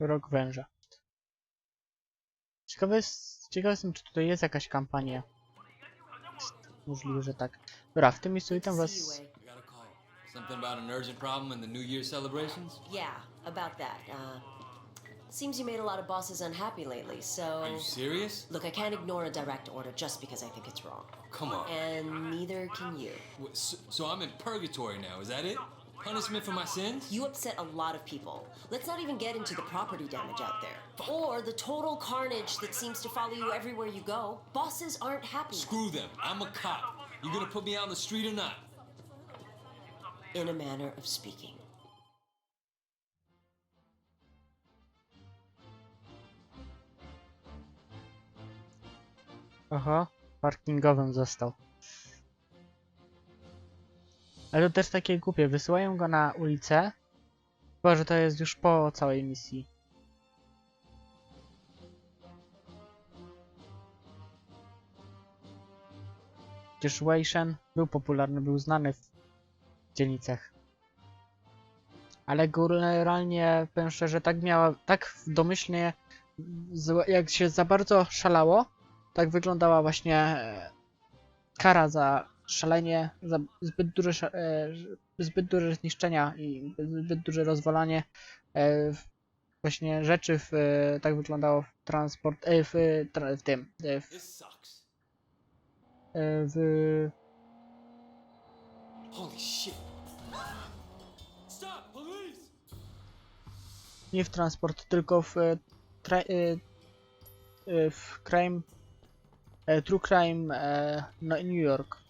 Rok węża. Ciekawe jest, ciekawe jestem, czy tutaj jest jakaś kampania. Możliwe, że tak. Dobra, w tym miejscu witam was. Something about an urgent problem in the New Year celebrations? Yeah, about that. Uh, seems you made a lot of bosses unhappy lately, so. Are you serious? Look, I can't ignore a direct order just because I think it's wrong. Come on. And neither can you. So, so I'm in purgatory now, is that it? Punishment for my sins? You upset a lot of people. Let's not even get into the property damage out there. Or the total carnage that seems to follow you everywhere you go. Bosses aren't happy. Screw them. I'm a cop. You gonna put me out on the street or not? In a manner of speaking. Oho, parkingowym został. Ale to też takie głupie. Wysyłają go na ulicę. Chyba, że to jest już po całej misji. Przecież Wei Shen był popularny, był znany w dzielnicach. Ale generalnie, powiem szczerze, tak miała, tak domyślnie, jak się za bardzo szalało, tak wyglądała właśnie e, kara za szalenie, za zbyt duże, e, zbyt duże zniszczenia i zbyt duże rozwalanie e, właśnie rzeczy w, e, tak wyglądało w transport, w, w tym, w, w nie w transport, tylko w, tra, w crime, true crime no, New York,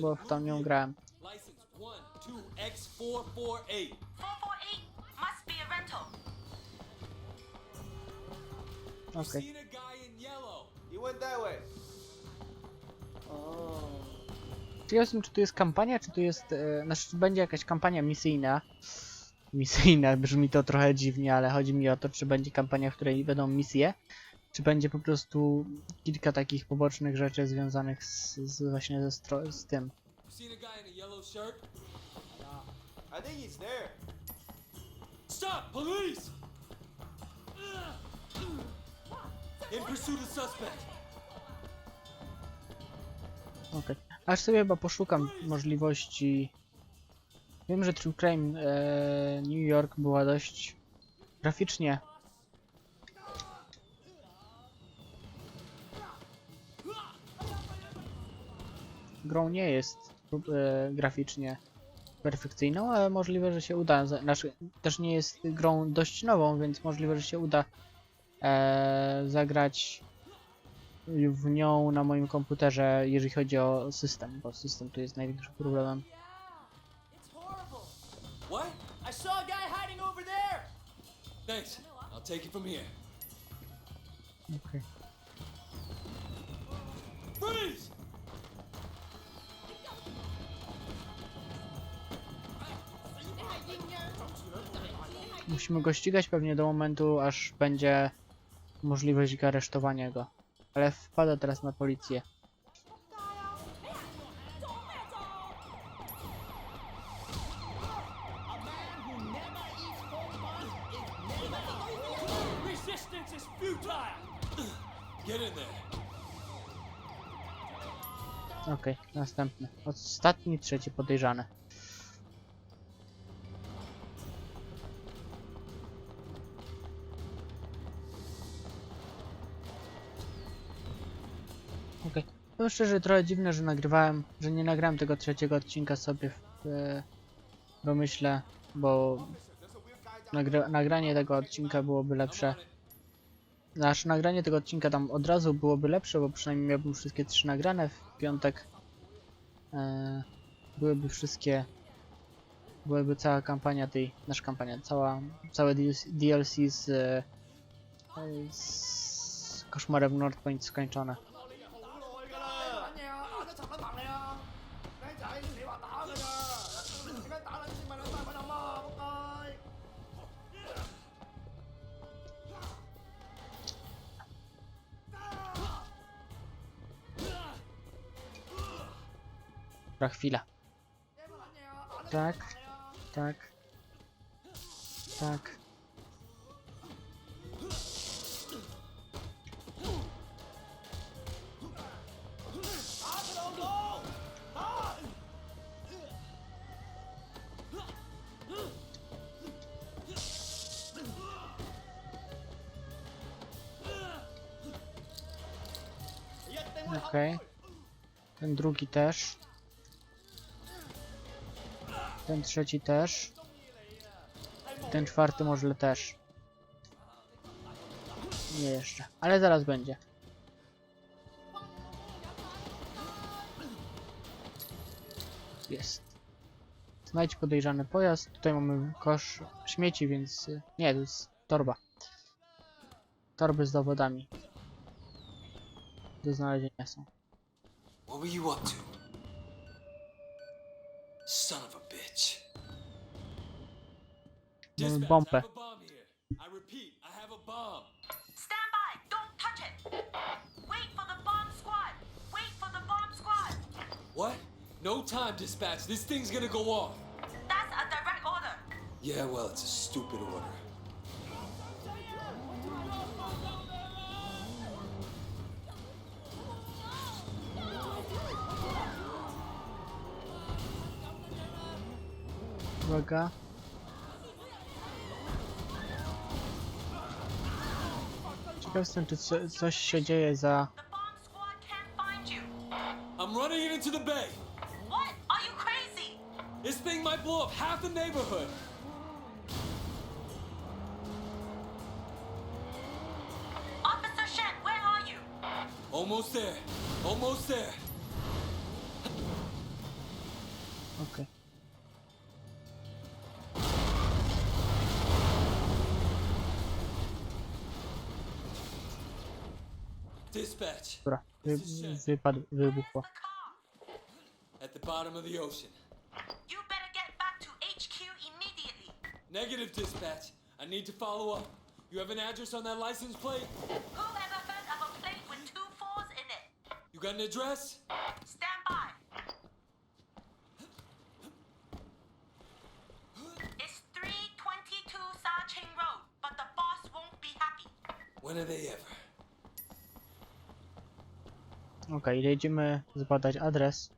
bo w tam nią grałem. License 12X448. 448 must be a rental. Okej. Seen a guy in yellow. He went that way. Ciekaw jestem, czy tu jest kampania, czy tu jest. E, znaczy, czy będzie jakaś kampania misyjna. Misyjna, brzmi to trochę dziwnie, ale chodzi mi o to, czy będzie kampania, w której będą misje, czy będzie po prostu kilka takich pobocznych rzeczy związanych z, z właśnie ze stro- z tym. I think he's there. Stop, police! In pursuit of suspect. Okej. Aż sobie chyba poszukam możliwości. Wiem, że True Crime e, New York była dość graficznie. Grą nie jest e, graficznie perfekcyjną, ale możliwe, że się uda. Znaczy, też nie jest grą dość nową, więc możliwe, że się uda e, zagrać w nią na moim komputerze, jeżeli chodzi o system, bo system tu jest największym problemem. What? I saw a guy hiding over there. Thanks. I'll take it from here. Okay. Freeze! Musimy go ścigać pewnie do momentu, aż będzie możliwość aresztowania go. Ale wpada teraz na policję. Okej, następny. Ostatni, trzeci podejrzany. Okay. szczerze trochę dziwne, że nagrywałem, że nie nagrałem tego trzeciego odcinka sobie w e, domyśle, bo nagra nagranie tego odcinka byłoby lepsze. Nasze nagranie tego odcinka tam od razu byłoby lepsze, bo przynajmniej miałbym wszystkie trzy nagrane w piątek. E, byłyby wszystkie. Byłaby cała kampania tej. Nasza kampania, cała, całe DLC DLC z, e, z koszmarem North Point skończone. Dobra, chwila. Tak, tak, tak. Okay. Ten drugi też. Ten trzeci też. Ten czwarty może też. Nie jeszcze, ale zaraz będzie. Jest. Znajdź podejrzany pojazd. Tutaj mamy kosz śmieci, więc... Nie, to jest torba. Torby z dowodami. Do znalezienia są. What were you up to? Son of a bitch. Mamy Dispatch, I have a bomb here. I repeat, I have a bomb. Stand by. Don't touch it. Wait for the bomb squad. Wait for the bomb squad. What? No time, dispatch. This thing's gonna go off. That's a direct order. Yeah, well, it's a stupid order. Uwaga. Ciekaw jestem, czy co, coś się dzieje za... The bomb squad can't find you. I'm running it into the bay. What? Are you crazy? This thing might blow up half the neighborhood. Officer Shen, where are you? Almost there. Almost there. Dobra, wy, wypadł, wybuchło. The car. At the bottom of the ocean. You better get back to HQ immediately. Negative, dispatch. I need to follow up. You have an address on that license plate? Who ever heard of a plate with two fours in it? You got an address? Stand by. It's 322 Sa-Ching Road, but the boss won't be happy. When are they ever? Okej, jedziemy zbadać adres.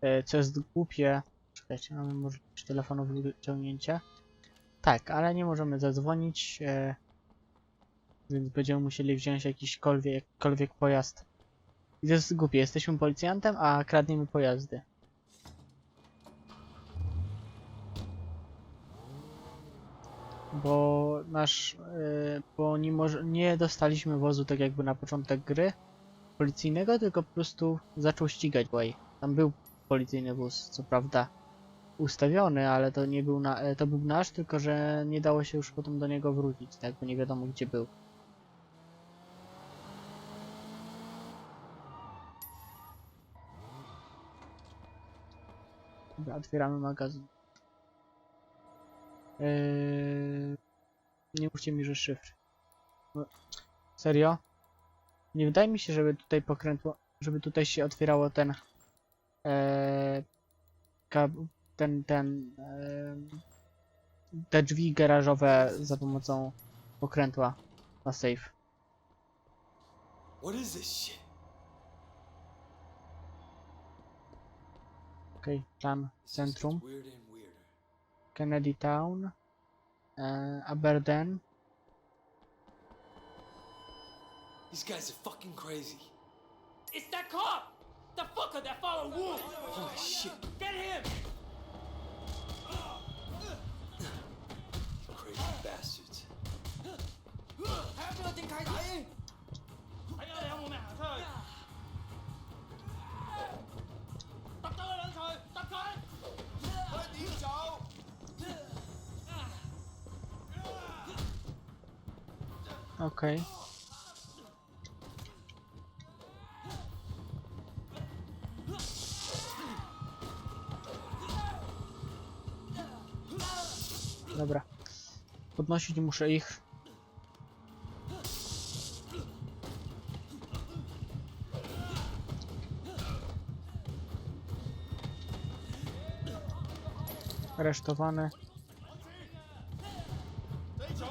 E, co jest głupie. Czekajcie, mamy możliwość telefonu wyciągnięcia. Tak, ale nie możemy zadzwonić. E, więc będziemy musieli wziąć jakiśkolwiek jakkolwiek pojazd. I to jest głupie, jesteśmy policjantem, a kradniemy pojazdy. Bo nasz, e, bo nie, nie dostaliśmy wozu tak jakby na początek gry policyjnego, tylko po prostu zaczął ścigać Way. Tam był policyjny wóz, co prawda ustawiony, ale to nie był na, e, to był nasz, tylko że nie dało się już potem do niego wrócić, tak bo nie wiadomo gdzie był. Dobra, otwieramy magazyn. Eee... Nie mówcie mi, że szyfr. No, Serio? Nie wydaje mi się, żeby tutaj pokrętło, żeby tutaj się otwierało ten e, kab, ten, ten e, te drzwi garażowe za pomocą pokrętła na safe. What is this shit? Okej, This just centrum. Kennedy Town, e, Aberdeen. These guys are fucking crazy. It's that cop! The fucker that followed Wolf! Holy shit. Get him! Crazy bastards. 睇下边个正契睇。睇下你有冇命行出去！揼咗佢两锤！揼佢！佢点走？ Okej. Podnosić muszę ich. Aresztowany. 你蠢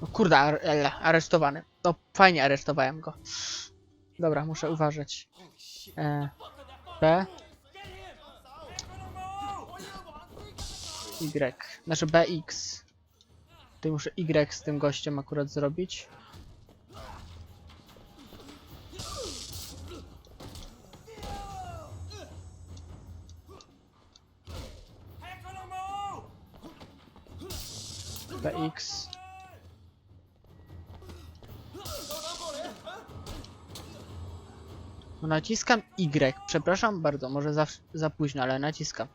！O kurde, ele, aresztowany. No, fajnie aresztowałem go. Dobra, muszę uważać. E, B. Y. Znaczy BX. Tutaj muszę Y z tym gościem akurat zrobić. BX. No naciskam Y. Przepraszam bardzo, może za, za późno, ale naciskam.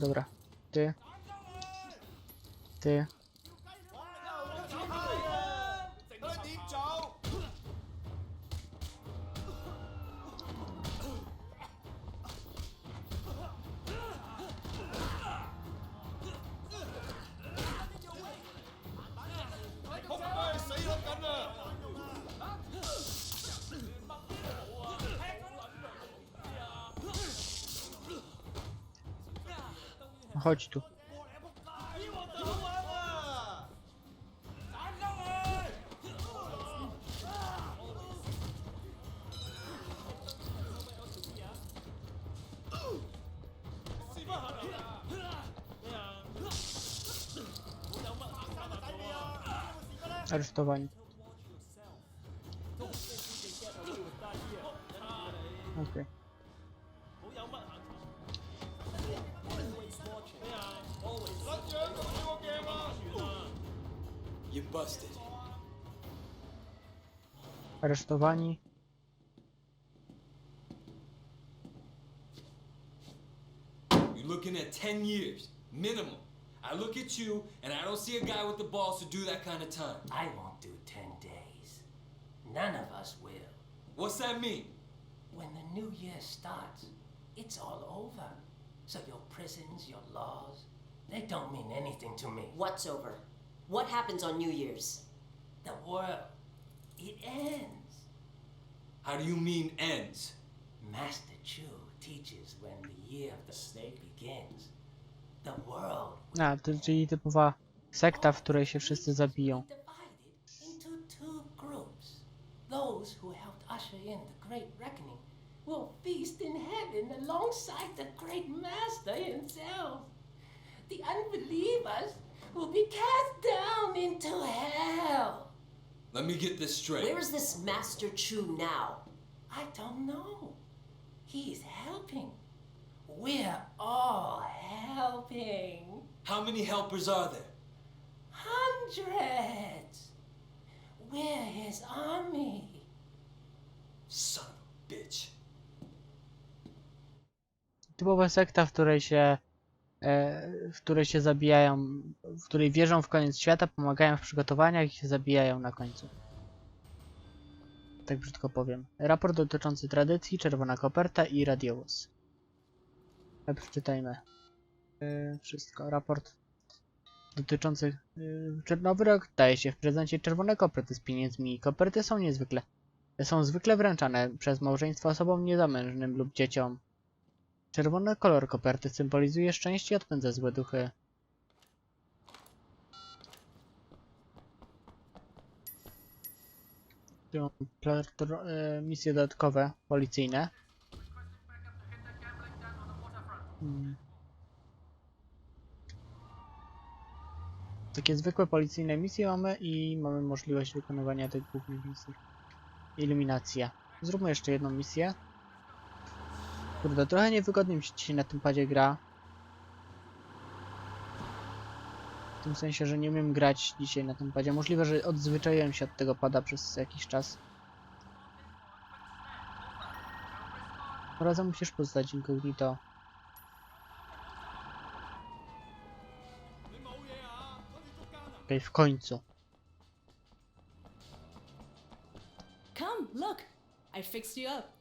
Dobra. Ty. Ty. Rodito. Aresztowani. You're busted. Aresztowani. You're looking at 10 years, minimum. I look at you, and I don't see a guy with the balls to do that kind of time. I won't do 10 days. None of us will. What's that mean? When the new year starts, it's all over. So your prisons, your laws, they don't mean anything to me. What's over? What happens on New Year's? The world, it ends. How do you mean ends? Master Chu teaches when the year of the snake begins, the world A, to, czyli typowa sekta, w której się wszyscy zabiją. divided into two groups. Those who helped usher in the Great Reckoning will feast in heaven alongside the Great Master himself. The unbelievers will be cast down into hell. Let me get this straight. Where is this Master Chu now? I don't know. He's helping. We're all helping. How many helpers are there? Hundreds. We're his army. Son of a bitch. Typowa sekta, w której się e, w której się zabijają, w której wierzą w koniec świata, pomagają w przygotowaniach i się zabijają na końcu. Tak brzydko powiem. Raport dotyczący tradycji, czerwona koperta i radiowóz. Ale przeczytajmy. E, wszystko. Raport dotyczący e, Nowy rok daje się w prezencie czerwone koperty z pieniędzmi. Koperty są niezwykle są zwykle wręczane przez małżeństwo osobom niezamężnym lub dzieciom. Czerwony kolor koperty symbolizuje szczęście i odpędza złe duchy. E, misje dodatkowe, policyjne. Hmm. Takie zwykłe policyjne misje mamy i mamy możliwość wykonywania tych głównych misji. Iluminacja. Zróbmy jeszcze jedną misję. Kurde, trochę niewygodnie mi się dzisiaj na tym padzie gra. W tym sensie, że nie umiem grać dzisiaj na tym padzie. Możliwe, że odzwyczaiłem się od tego pada przez jakiś czas. Razem musisz poznać incognito. Okej, w końcu. Come, look. I fixed you up.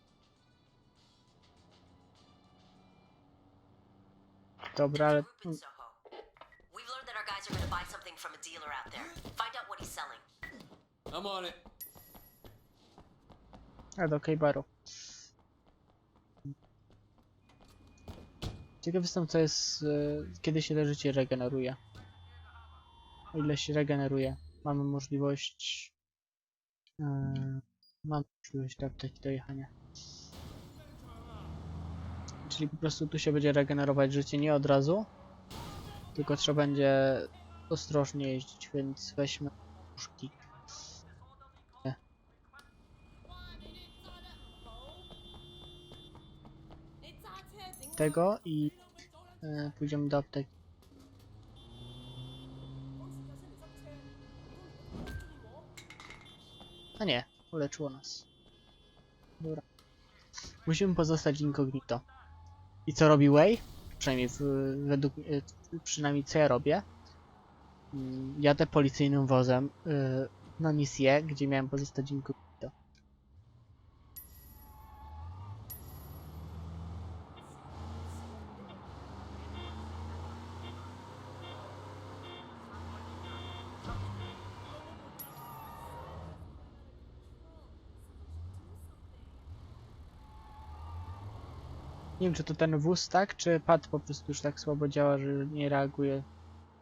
Dobra, ale... We've learned that our guys are to buy something from a dealer out there. Find out what he's selling. I'm on it. A do Kejbaru. Ciekaw jestem co jest, kiedy się to życie regeneruje. O ile się regeneruje. Mamy możliwość... E, mam możliwość tak do jechania. Czyli po prostu tu się będzie regenerować życie nie od razu, Tylko trzeba będzie ostrożnie jeździć, więc weźmy puszki. Tego i e, pójdziemy do apteki. A nie, uleczyło nas. Dobra. Musimy pozostać incognito. I co robi Way? Przynajmniej w, według e, przynajmniej co ja robię. Mm, Jadę policyjnym wozem y, na misję, gdzie miałem pozostać incognito. Nie czy to ten wóz tak, czy pad po prostu już tak słabo działa, że nie reaguje.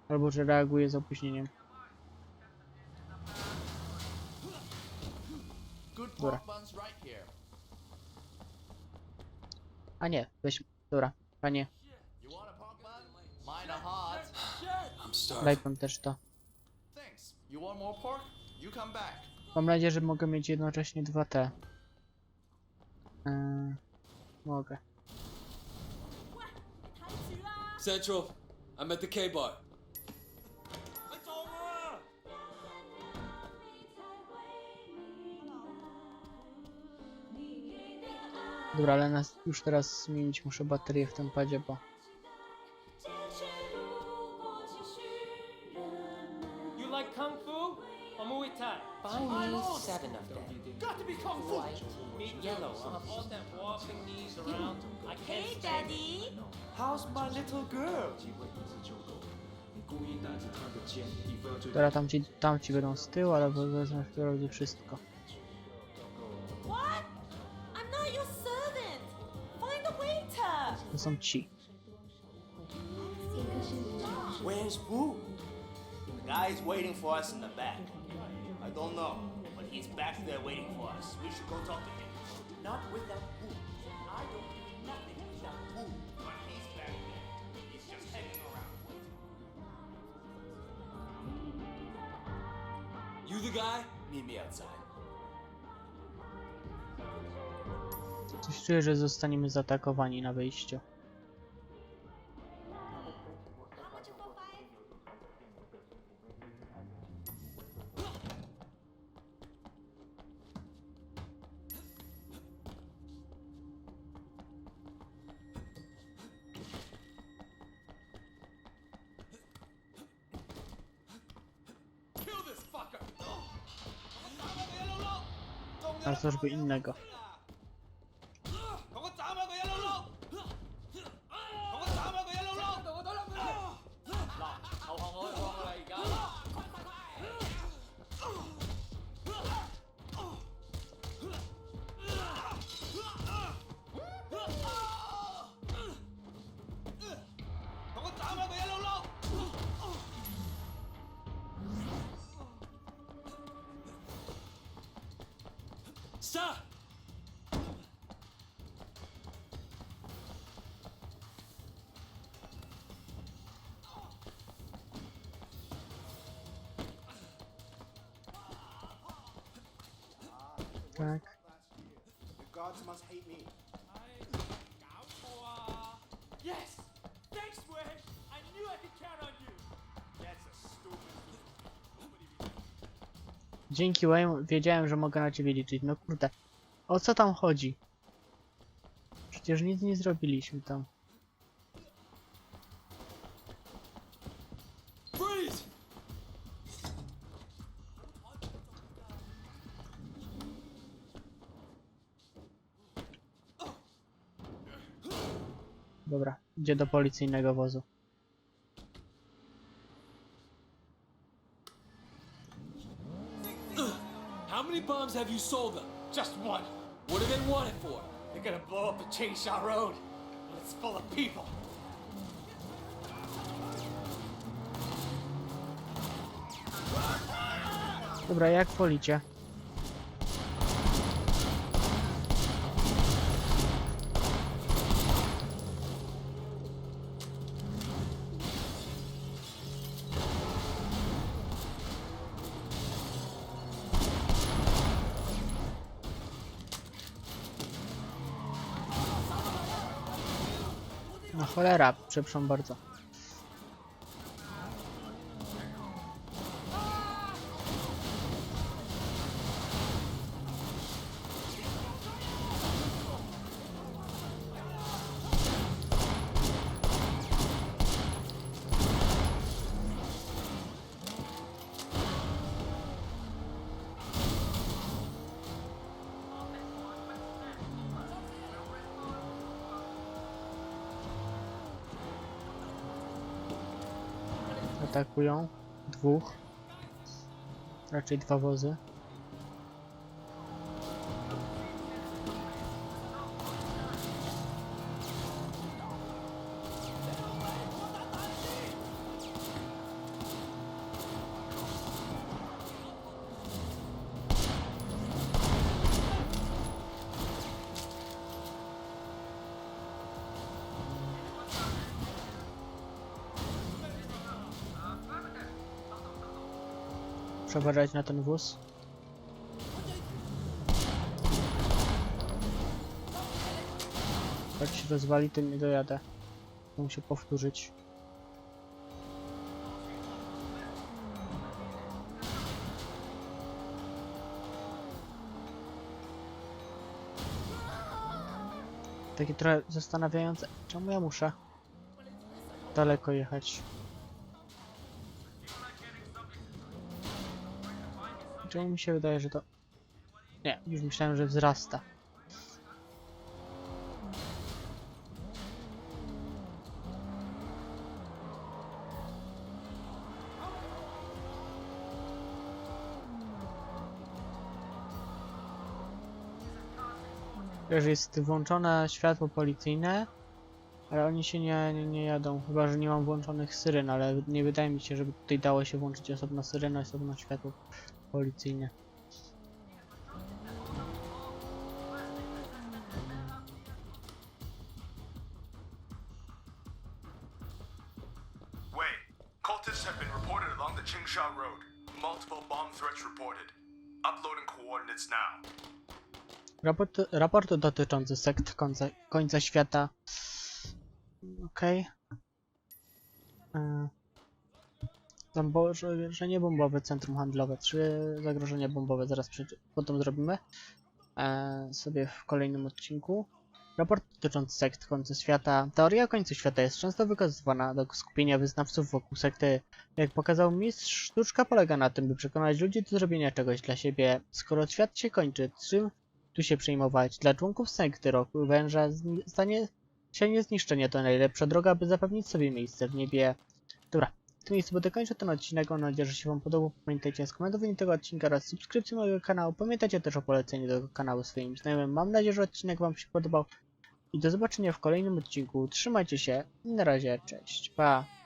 Albo że reaguje z opóźnieniem. Dobra. A nie, weź. Dobra, panie, daj pan też to. Mam nadzieję, że mogę mieć jednocześnie dwa te. Yy, mogę. Central, I'm at the K bar. Dobra, ale nas już teraz zmienić muszę baterię w tym padzie, bo You like kung fu or Muay Thai? Buy me seven of them. Got to be kung fu. White, meat yellow. Uh, all that whopping knees around. I can't Hey, stand Daddy. How's my little girl? Dobra, tamci, tamci będą z tyłu, ale wezmę w drodze wszystko. What? I'm not your servant. Find a waiter. To są ci. Where's Wu? The guy's waiting for us in the back. Don't know, but he's back there waiting for us. We should go talk to him. Not without Wu. I don't do nothing without Wu. But he's back there. He's just hanging around. You the guy? Meet me outside. Coś czuję, że zostaniemy zaatakowani na wyjściu. By innego. Tak. The gods must hate me. Yes! Thanks, Wade! I knew I could count on you! That's a stupid. Dzięki Wayne wiedziałem, że mogę na ciebie liczyć. No kurde. O co tam chodzi? Przecież nic nie zrobiliśmy tam. Idzie do policyjnego wozu. How many bombs have you sold them? Just one. What do they want it for? They're gonna blow up the Road. But it's full of people. Dobra, jak wolicie. Cholera, przepraszam bardzo. Atakują. Dwóch. Raczej dwa wozy. Przeważać na ten wóz. Jak się rozwali, to nie dojadę. Muszę powtórzyć. Takie trochę zastanawiające. Czemu ja muszę daleko jechać? Czemu mi się wydaje, że to... Nie, już myślałem, że wzrasta. Też jest włączone światło policyjne, ale oni się nie, nie, nie jadą, chyba że nie mam włączonych syren, ale nie wydaje mi się, żeby tutaj dało się włączyć osobno syrenę, osobno światło policyjne. Wait, cultists have been reported along the Chingsha Road. Multiple bomb threats reported. Uploading coordinates now. Raport, raport dotyczący sekt końca, końca świata. Okej. Okay. Zagrożenie bombowe, centrum handlowe. Trzy zagrożenia bombowe, zaraz przy, potem zrobimy. E, sobie w kolejnym odcinku. Raport dotyczący sekt końca świata. Teoria końca świata jest często wykorzystywana do skupienia wyznawców wokół sekty. Jak pokazał mistrz, sztuczka polega na tym, by przekonać ludzi do zrobienia czegoś dla siebie. Skoro świat się kończy, czym tu się przejmować. Dla członków sekty roku węża stanie się niezniszczenie to najlepsza droga, by zapewnić sobie miejsce w niebie. Dobra, tym miejscu będę kończył ten odcinek. Mam nadzieję, że się Wam podobał. Pamiętajcie o skomentowaniu tego odcinka oraz subskrypcji mojego kanału. Pamiętajcie też o poleceniu tego kanału swoim znajomym. Mam nadzieję, że odcinek Wam się podobał. I do zobaczenia w kolejnym odcinku. Trzymajcie się i na razie, cześć, pa!